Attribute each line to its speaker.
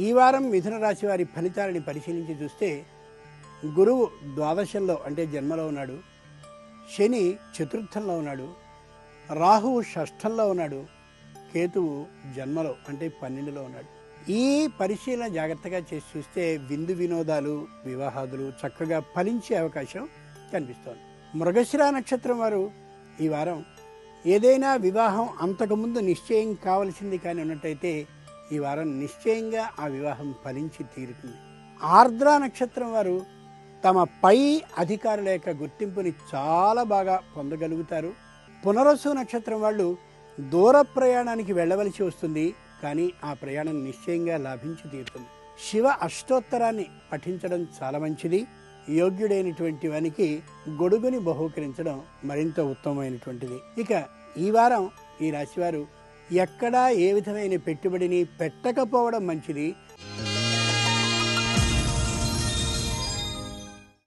Speaker 1: ఈ వారం మిథున రాశి వారి ఫలితాలని పరిశీలించి చూస్తే గురువు ద్వాదశంలో అంటే జన్మలో ఉన్నాడు. శని చతుర్థంలో ఉన్నాడు. రాహువు షష్ఠంలో ఉన్నాడు. కేతువు జన్మలో అంటే పన్నెండులో ఉన్నాడు. ఈ పరిశీలన జాగ్రత్తగా చేసి చూస్తే విందు వినోదాలు వివాహాదులు చక్కగా ఫలించే అవకాశం కనిపిస్తోంది. మృగశిర నక్షత్రం వారు ఈ వారం ఏదైనా వివాహం అంతకుముందు నిశ్చయం కావలసింది కానీ ఉన్నట్టయితే ఈ వారం నిశ్చయంగా ఆ వివాహం ఫలించి తీరుతుంది. ఆర్ద్ర నక్షత్రం వారు తమ పై అధికారుల యొక్క గుర్తింపుని చాలా బాగా పొందగలుగుతారు. పునరసు నక్షత్రం వాళ్ళు దూర ప్రయాణానికి వెళ్ళవలసి వస్తుంది. కానీ ఆ ప్రయాణం నిశ్చయంగా లాభించి తీరుతుంది. శివ అష్టోత్తరాన్ని పఠించడం చాలా మంచిది. యోగ్యుడైనటువంటి వానికి గొడుగుని బహూకరించడం మరింత ఉత్తమమైనటువంటిది. ఇక ఈ వారం ఈ రాశివారు ఎక్కడా ఏ విధమైన పెట్టుబడిని పెట్టకపోవడం మంచిది.